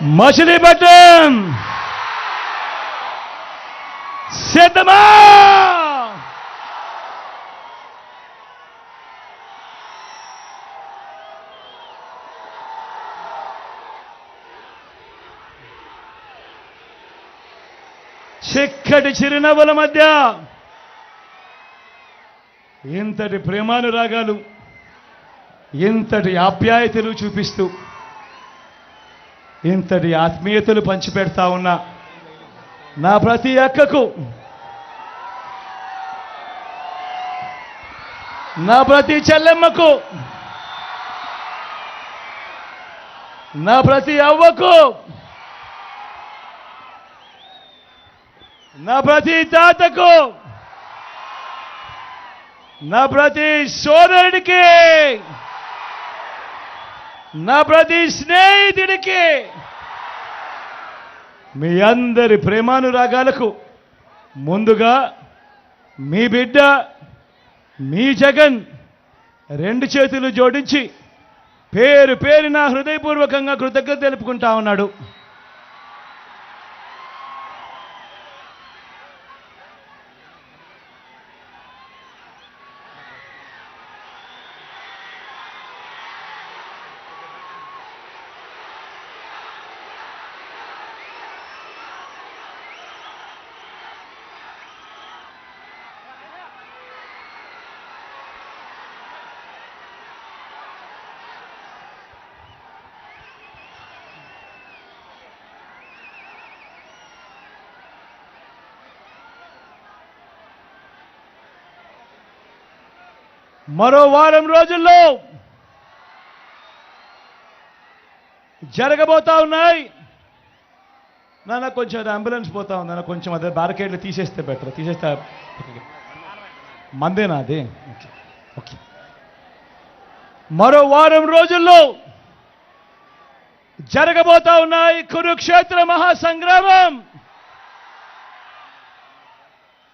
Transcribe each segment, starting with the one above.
మచిలీపట్నం సిద్ధమా? చిక్కటి చిరునవ్వుల మధ్య ఇంతటి ప్రేమానురాగాలు ఇంతటి ఆప్యాయతలు చూపిస్తూ ఇంతటి ఆత్మీయతలు పంచిపెడతా ఉన్నా నా ప్రతి అక్కకు నా ప్రతి చెల్లెమ్మకు నా ప్రతి అవ్వకు నా ప్రతి తాతకు నా ప్రతి సోదరుడికి నా ప్రతి స్నేహితుడికి మీ అందరి ప్రేమానురాగాలకు ముందుగా మీ బిడ్డ మీ జగన్ రెండు చేతులు జోడించి పేరు పేరు నా హృదయపూర్వకంగా కృతజ్ఞత తెలుపుకుంటా ఉన్నాడు. మరో వారం రోజుల్లో జరగబోతా ఉన్నాయి. నాన్న కొంచెం అది అంబులెన్స్ పోతా ఉంది. నాన్న కొంచెం అదే బ్యారికేడ్లు తీసేస్తే బెటర్. తీసేస్తే మందేనా అది? ఓకే. ఓకే. మరో వారం రోజుల్లో జరగబోతా ఉన్నాయి కురుక్షేత్ర మహాసంగ్రామం.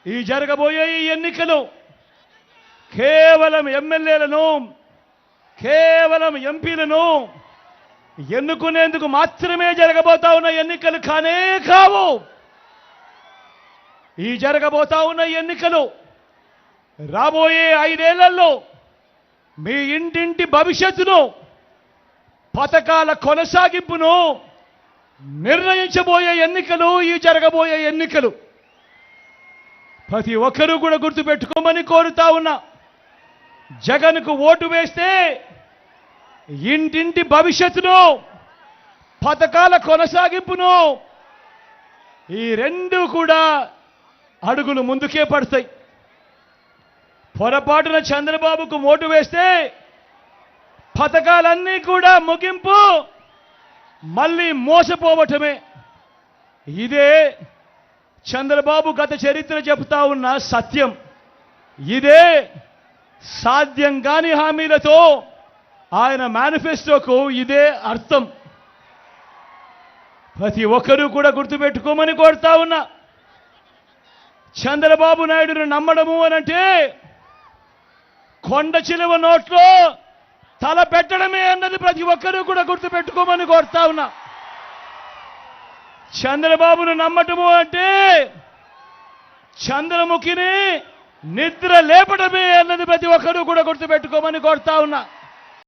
ఈ జరగబోయే ఈ ఎన్నికలు కేవలం ఎమ్మెల్యేలను కేవలం ఎంపీలను ఎన్నుకునేందుకు మాత్రమే జరగబోతా ఉన్న ఎన్నికలు కానే కావు. ఈ జరగబోతా ఉన్న ఎన్నికలు రాబోయే ఐదేళ్ళలో మీ ఇంటింటి భవిష్యత్తును పథకాల కొనసాగింపును నిర్ణయించబోయే ఎన్నికలు ఈ జరగబోయే ఎన్నికలు. ప్రతి ఒక్కరూ కూడా గుర్తుపెట్టుకోమని కోరుతా ఉన్నా. జగన్కు ఓటు వేస్తే ఇంటింటి భవిష్యత్తును పథకాల కొనసాగింపును ఈ రెండు కూడా అడుగులు ముందుకే పడతాయి. పొరపాటున చంద్రబాబుకు ఓటు వేస్తే పథకాలన్నీ కూడా ముగింపు మళ్ళీ మోసపోవటమే. ఇదే చంద్రబాబు గత చరిత్ర చెబుతా ఉన్న సత్యం. ఇదే సాధ్యం కాని హామీలతో ఆయన మేనిఫెస్టోకు ఇదే అర్థం. ప్రతి ఒక్కరూ కూడా గుర్తుపెట్టుకోమని కోరుతా ఉన్నా. చంద్రబాబు నాయుడును నమ్మడము అనంటే కొండ చిలువ నోట్లో తల పెట్టడమే అన్నది ప్రతి ఒక్కరూ కూడా గుర్తుపెట్టుకోమని కోరుతా ఉన్నా. చంద్రబాబును నమ్మటము అంటే చంద్రముఖిని నిద్ర లేపడమే అన్నది ప్రతి ఒక్కరూ కూడా గుర్తుపెట్టుకోమని కోరుతా ఉన్నా.